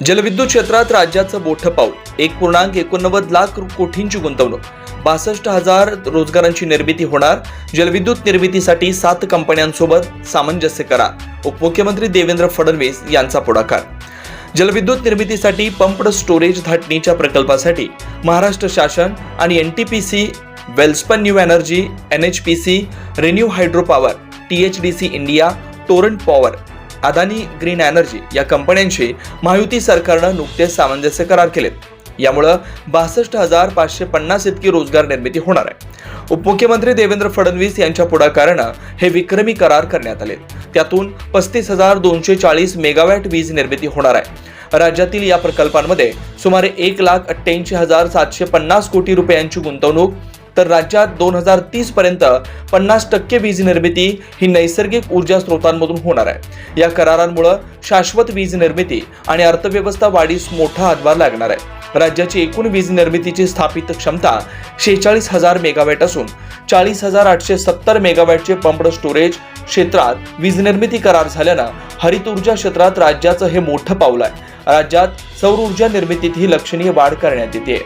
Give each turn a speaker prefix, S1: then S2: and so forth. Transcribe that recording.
S1: जलविद्युत क्षेत्रात राज्याचं मोठं पाऊल. एक पूर्णांक एकोणनव्वद लाख कोटींची गुंतवणूक. बासष्ट हजार रोजगारांची निर्मिती होणार. जलविद्युत निर्मितीसाठी सात कंपन्यांसोबत सामंजस्य करार उपमुख्यमंत्री देवेंद्र फडणवीस यांचा पुढाकार. जलविद्युत निर्मितीसाठी पंप्ड स्टोरेज धाटणीच्या प्रकल्पासाठी महाराष्ट्र शासन आणि N T P C Welspun new energy N H P C renew hydro power T H D C India Torrent power Adani green energy या कंपन्यांशी महायुती सरकारनं नुकतेच सामंजस्य करार केलेत. यामुळं बासष्ट हजार पाचशे पन्नास इतकी रोजगार निर्मिती होणार आहे. उपमुख्यमंत्री देवेंद्र फडणवीस यांच्या पुढाकारानं हे विक्रमी करार करण्यात आले त्यातून पस्तीस हजार दोनशे चाळीस मेगावॅट वीज निर्मिती होणार आहे. राज्यातील या प्रकल्पांमध्ये सुमारे एक लाख अठ्ठ्याऐंशी हजार सातशे पन्नास कोटी रुपयांची गुंतवणूक तर राज्यात दोन हजार तीस पर्यंत पन्नास टक्के वीज निर्मिती ही नैसर्गिक ऊर्जा स्रोतांमधून होणार आहे. या करारांमुळे शाश्वत वीज निर्मिती आणि अर्थव्यवस्था वाढीस मोठा हातभार लागणार आहे. राज्याची एकूण वीज निर्मितीची स्थापित क्षमता शेहेचाळीस हजार मेगावॅट असून चाळीस हजार आठशे सत्तर मेगावॅटचे पंपड स्टोरेज क्षेत्रात वीज निर्मिती करार झाल्यानं हरित ऊर्जा क्षेत्रात राज्याचं हे मोठं पाऊल आहे. राज्यात सौर ऊर्जा निर्मितीतही लक्षणीय वाढ करण्यात येते.